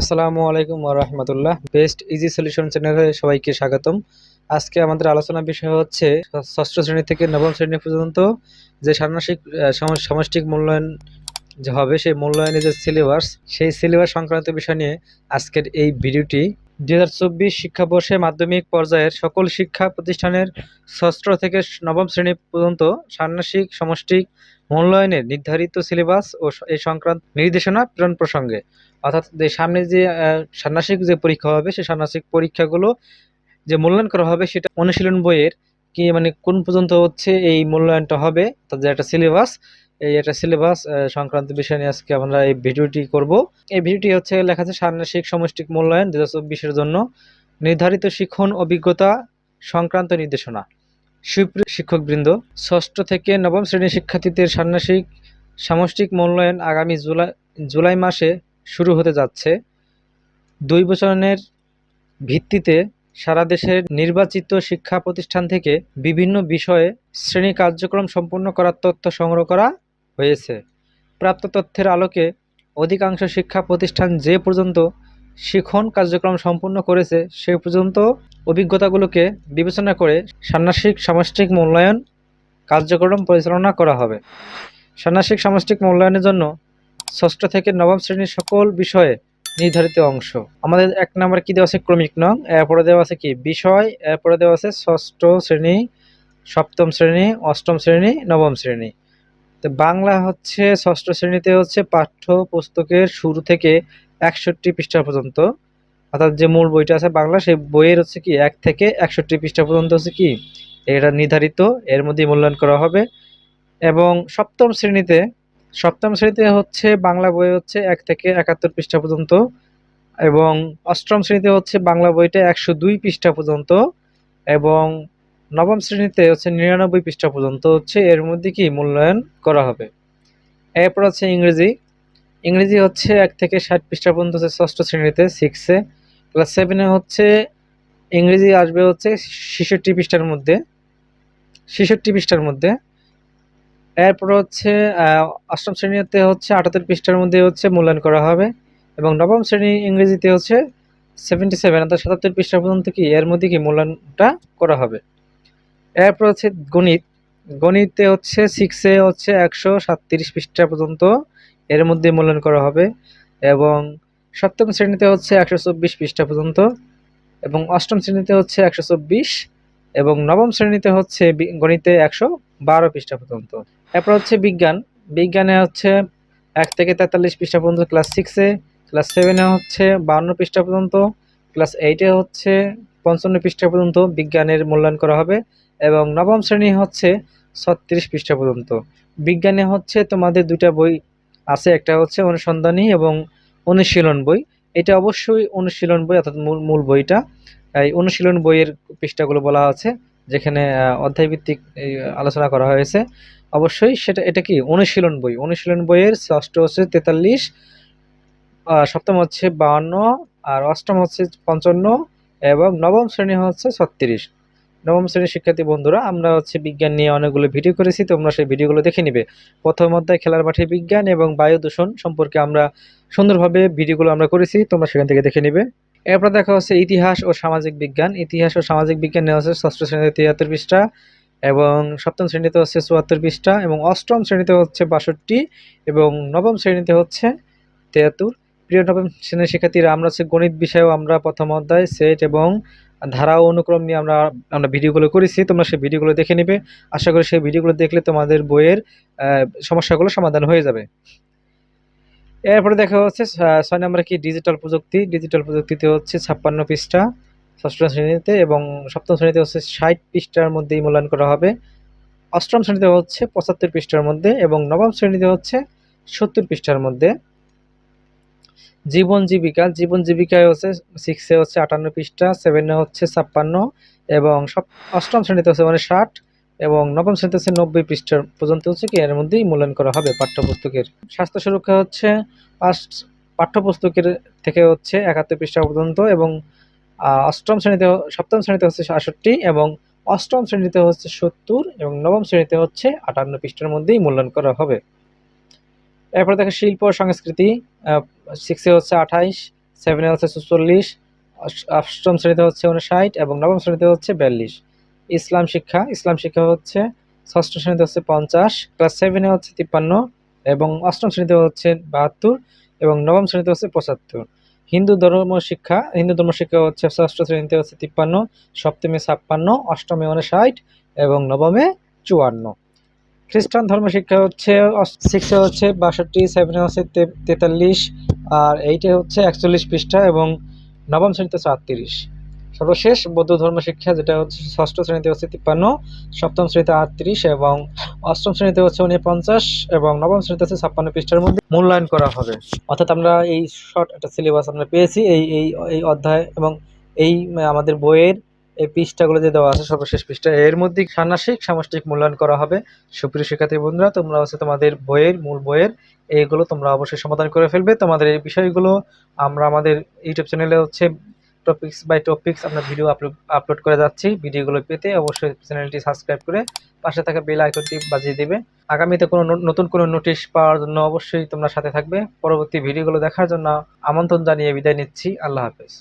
আসসালামু আলাইকুম রহমতুল্লাহ। Best easy solution চ্যানেলে সবাইকে স্বাগতম। আজকে আমাদের আলোচনা বিষয় হচ্ছে ষষ্ঠ শ্রেণি থেকে নবম শ্রেণি পর্যন্ত যে ষান্মাসিক সমষ্টিক মূল্যায়ন যে হবে, সেই মূল্যায়নের যে সিলেবাস সেই সিলেবাস সংক্রান্ত বিষয় নিয়ে আজকের এই ভিডিওটি দুই হাজার চব্বিশ শিক্ষাবর্ষে মাধ্যমিক পর্যায়ের সকল শিক্ষা প্রতিষ্ঠানের ষষ্ঠ থেকে নবম শ্রেণি পর্যন্ত ষান্মাসিক সমষ্টিক মূল্যায়নের নির্ধারিত সিলেবাস ও এই সংক্রান্ত নির্দেশনা প্রেরণ প্রসঙ্গে। অর্থাৎ সামনে যে ষান্মাসিক যে পরীক্ষা হবে, সেই ষান্মাসিক পরীক্ষাগুলো যে মূল্যায়ন করা হবে, সেটা অনুশীলন বইয়ের কি মানে কোন পর্যন্ত হচ্ছে এই মূল্যায়নটা হবে, তাদের একটা সিলেবাস এই একটা সিলেবাস সংক্রান্ত বিষয় নিয়ে আজকে আমরা এই ভিডিওটি করব। এই ভিডিওটি হচ্ছে লেখা আছে ষান্মাসিক সমষ্টিক মূল্যায়ন দু হাজার জন্য নির্ধারিত শিক্ষণ অভিজ্ঞতা সংক্রান্ত নির্দেশনা। সুপ্রিয় শিক্ষকবৃন্দ, ষষ্ঠ থেকে নবম শ্রেণির শিক্ষার্থীদের ষান্মাসিক সামষ্টিক মূল্যায়ন আগামী জুলাই জুলাই মাসে শুরু হতে যাচ্ছে। দুই বছরের ভিত্তিতে সারা দেশের নির্বাচিত শিক্ষা প্রতিষ্ঠান থেকে বিভিন্ন বিষয়ে শ্রেণি কার্যক্রম সম্পন্ন করার তথ্য সংগ্রহ করা হয়েছে। প্রাপ্ত তথ্যের আলোকে অধিকাংশ শিক্ষা প্রতিষ্ঠান যে পর্যন্ত শিখন কার্যক্রম সম্পূর্ণ করেছে, সে পর্যন্ত অভিজ্ঞতাগুলোকে বিবেচনা করে ষান্মাসিক সামষ্টিক মূল্যায়ন কার্যক্রম পরিচালনা করা হবে। ষান্মাসিক সামষ্টিক মূল্যায়নের জন্য ষষ্ঠ থেকে নবম শ্রেণির সকল বিষয়ে নির্ধারিত অংশ। আমাদের এক নম্বর কি দেওয়া আছে? ক্রমিক নং। এরপরে দেওয়া আছে কি? বিষয়। এরপরে দেওয়া আছে ষষ্ঠ শ্রেণি, সপ্তম শ্রেণি, অষ্টম শ্রেণি, নবম শ্রেণি। তো বাংলা হচ্ছে ষষ্ঠ শ্রেণীতে হচ্ছে পাঠ্য পুস্তকের শুরু থেকে একষট্টি পৃষ্ঠা পর্যন্ত। অর্থাৎ যে মূল বইটা আছে বাংলা, সেই বইয়ের হচ্ছে কি, এক থেকে একষট্টি পৃষ্ঠা পর্যন্ত হচ্ছে কি, এটা নির্ধারিত, এর মধ্যে মূল্যায়ন করা হবে। এবং সপ্তম শ্রেণীতে সপ্তম শ্রেণীতে হচ্ছে বাংলা বই হচ্ছে এক থেকে একাত্তর পৃষ্ঠা পর্যন্ত এবং অষ্টম শ্রেণীতে হচ্ছে বাংলা বইটা একশো দুই পৃষ্ঠা পর্যন্ত এবং নবম শ্রেণীতে হচ্ছে নিরানব্বই পৃষ্ঠা পর্যন্ত হচ্ছে এর মধ্যে কি মূল্যায়ন করা হবে। এরপর হচ্ছে ইংরেজি। ইংরেজি হচ্ছে এক থেকে ষাট পৃষ্ঠা পর্যন্ত হচ্ছে ষষ্ঠ শ্রেণীতে সিক্সে ক্লাস সেভেনে হচ্ছে ইংরেজি আসবে হচ্ছে ছেষট্টি পৃষ্ঠার মধ্যে। ছেষট্টি পৃষ্ঠার মধ্যে। এরপর হচ্ছে অষ্টম শ্রেণীতে হচ্ছে আটাত্তর পৃষ্ঠার মধ্যে হচ্ছে মূল্যায়ন করা হবে এবং নবম শ্রেণি ইংরেজিতে হচ্ছে সেভেন্টি সেভেন অর্থাৎ সাতাত্তর পৃষ্ঠা পর্যন্ত কি এর মধ্যে কি মূল্যায়নটা করা হবে। এরপর হচ্ছে গণিত। গণিতে হচ্ছে সিক্সে হচ্ছে একশো সাতত্রিশ পৃষ্ঠা পর্যন্ত এর মধ্যে মূল্যায়ন করা হবে এবং সপ্তম শ্রেণীতে হচ্ছে একশো চব্বিশ পৃষ্ঠা পর্যন্ত এবং অষ্টম শ্রেণীতে হচ্ছে একশো চব্বিশ এবং নবম শ্রেণীতে হচ্ছে গণিতে একশো বারো পৃষ্ঠা পর্যন্ত। এরপর হচ্ছে বিজ্ঞান। বিজ্ঞানে হচ্ছে এক থেকে তেতাল্লিশ পৃষ্ঠা পর্যন্ত ক্লাস সিক্সে ক্লাস সেভেনে হচ্ছে বাউন্ন পৃষ্ঠা পর্যন্ত ক্লাস এইটে হচ্ছে পঞ্চান্ন পৃষ্ঠা পর্যন্ত বিজ্ঞানের মূল্যায়ন করা হবে এবং নবম শ্রেণি হচ্ছে ছত্রিশ পৃষ্ঠা পর্যন্ত। বিজ্ঞানে হচ্ছে তোমাদের দুইটা বই আছে, একটা হচ্ছে অনুসন্ধানী এবং অনুশীলন বই। এটা অবশ্যই অনুশীলন বই অর্থাৎ মূল মূল বইটা। এই অনুশীলন বইয়ের পৃষ্ঠাগুলো বলা আছে, যেখানে অধ্যায়ভিত্তিক আলোচনা করা হয়েছে। অবশ্যই সেটা, এটা কি? অনুশীলন বই। অনুশীলন বইয়ের ষষ্ঠ হচ্ছে তেতাল্লিশ সপ্তম হচ্ছে বাহান্ন আর অষ্টম হচ্ছে পঞ্চান্ন এবং নবম শ্রেণি হচ্ছে ছত্রিশ। নবম শ্রেণির শিক্ষার্থী বন্ধুরা, আমরা হচ্ছে বিজ্ঞান নিয়ে অনেকগুলো ভিডিও করেছি, তোমরা সেই ভিডিওগুলো দেখে নিবে। প্রথম অধ্যায়, খেলার মাঠে বিজ্ঞান এবং বায়ু দূষণ সম্পর্কে আমরা সুন্দরভাবে ভিডিওগুলো আমরা করেছি, তোমরা সেখান থেকে দেখে নিবে। এরপর দেখা হচ্ছে ইতিহাস ও সামাজিক বিজ্ঞান। ইতিহাস ও সামাজিক বিজ্ঞান নেওয়া হচ্ছে ষষ্ঠ শ্রেণীতে তিয়াত্তর পৃষ্ঠা এবং সপ্তম শ্রেণীতে হচ্ছে চুয়াত্তর পৃষ্ঠা এবং অষ্টম শ্রেণীতে হচ্ছে বাষট্টি এবং নবম শ্রেণীতে হচ্ছে তিয়াত্তর। প্রিয় নবম শ্রেণির শিক্ষার্থীরা, আমরা হচ্ছে গণিত বিষয়েও আমরা প্রথম অধ্যায়, সেট এবং ধারা অনুক্রম নিয়ে আমরা আমরা ভিডিওগুলো করেছি। তোমরা সেই ভিডিওগুলো দেখে নিবে। আশা করি সেই ভিডিওগুলো দেখলে তোমাদের বইয়ের সমস্যাগুলো সমাধান হয়ে যাবে। এরপরে দেখা হচ্ছে ছয় নম্বরে কি? ডিজিটাল প্রযুক্তি। ডিজিটাল প্রযুক্তিতে হচ্ছে ছাপ্পান্ন পৃষ্ঠা, ষষ্ঠ শ্রেণীতে এবং সপ্তম শ্রেণীতে হচ্ছে ষাট পৃষ্ঠার মধ্যেই মূল্যায়ন করা হবে। অষ্টম শ্রেণীতে হচ্ছে পঁচাত্তর পৃষ্ঠার মধ্যে এবং নবম শ্রেণীতে হচ্ছে সত্তর পৃষ্ঠার মধ্যে। জীবন জীবিকা, জীবন জীবিকায় হচ্ছে সিক্সে হচ্ছে আটান্ন পৃষ্ঠা সেভেনে হচ্ছে ছাপ্পান্ন এবং সপ অষ্টম শ্রেণীতে হচ্ছে মানে ষাট এবং নবম শ্রেণীতে হচ্ছে নব্বই পৃষ্ঠার পর্যন্ত হচ্ছে কি এর মধ্যেই মূল্যায়ন করা হবে পাঠ্যপুস্তকের। স্বাস্থ্য সুরক্ষা হচ্ছে পাঁচ পাঠ্যপুস্তকের থেকে হচ্ছে একাত্তর পৃষ্ঠা পর্যন্ত এবং অষ্টম শ্রেণীতে, সপ্তম শ্রেণীতে হচ্ছে সাতষট্টি এবং অষ্টম শ্রেণীতে হচ্ছে সত্তর এবং নবম শ্রেণীতে হচ্ছে আটান্ন পৃষ্ঠার মধ্যেই মূল্যায়ন করা হবে। এরপর দেখো শিল্প সংস্কৃতি সিক্সে হচ্ছে আঠাইশ সেভেনে হচ্ছে চুচল্লিশ অষ্টম শ্রেণীতে হচ্ছে উনষাট এবং নবম শ্রেণীতে হচ্ছে বিয়াল্লিশ। ইসলাম শিক্ষা ইসলাম শিক্ষা হচ্ছে ষষ্ঠ শ্রেণীতে হচ্ছে পঞ্চাশ ক্লাস সেভেনে হচ্ছে তিপ্পান্ন এবং অষ্টম শ্রেণীতে হচ্ছে বাহাত্তর এবং নবম শ্রেণীতে হচ্ছে পঁচাত্তর। হিন্দু ধর্ম শিক্ষা, হিন্দু ধর্ম শিক্ষা হচ্ছে ষষ্ঠ শ্রেণীতে হচ্ছে তিপ্পান্ন, সপ্তমে ছাপ্পান্ন, অষ্টমে উনষাট এবং নবমে চুয়ান্ন। খ্রিস্টান ধর্ম শিক্ষা হচ্ছে সিক্সে হচ্ছে বাষট্টি সেভেনে হচ্ছে তেতাল্লিশ, আর এইটে হচ্ছে একচল্লিশ পৃষ্ঠা এবং নবম শ্রেণীতে হচ্ছে আটত্রিশ। সর্বশেষ বৌদ্ধ ধর্ম শিক্ষা যেটা হচ্ছে ষষ্ঠ শ্রেণীতে হচ্ছে তিপ্পান্ন, সপ্তম শ্রেণীতে আটত্রিশ এবং অষ্টম শ্রেণীতে হচ্ছে উনপঞ্চাশ এবং নবম শ্রেণীতে হচ্ছে ছাপ্পান্ন পৃষ্ঠার মধ্যে মূল্যায়ন করা হবে। অর্থাৎ আমরা এই শর্ট একটা সিলেবাস আমরা পেয়েছি এই এই এই অধ্যায় এবং এই, আমাদের বইয়ের এই পৃষ্ঠাগুলো যে দেওয়া আছে সর্বশেষ পৃষ্ঠা, এর মধ্যে ষান্মাসিক সামষ্টিক মূল্যায়ন করা হবে। সুপ্রিয় শিক্ষার্থী বন্ধুরা, তোমরা হচ্ছে তোমাদের বইয়ের, মূল বইয়ের, এইগুলো তোমরা অবশ্যই সমাধান করে ফেলবে। তোমাদের এই বিষয়গুলো আমরা আমাদের ইউটিউব চ্যানেলে হচ্ছে টপিক্স বাই টপিক্স আমরা ভিডিও আপলোড করে যাচ্ছি। ভিডিওগুলো পেতে অবশ্যই চ্যানেলটি সাবস্ক্রাইব করে পাশে থাকা বেল আইকনটি বাজিয়ে দেবে। আগামীতে কোনো নতুন কোনো নোটিশ পাওয়ার জন্য অবশ্যই তোমরা সাথে থাকবে। পরবর্তী ভিডিওগুলো দেখার জন্য আমন্ত্রণ জানিয়ে বিদায় নিচ্ছি। আল্লাহ হাফেজ।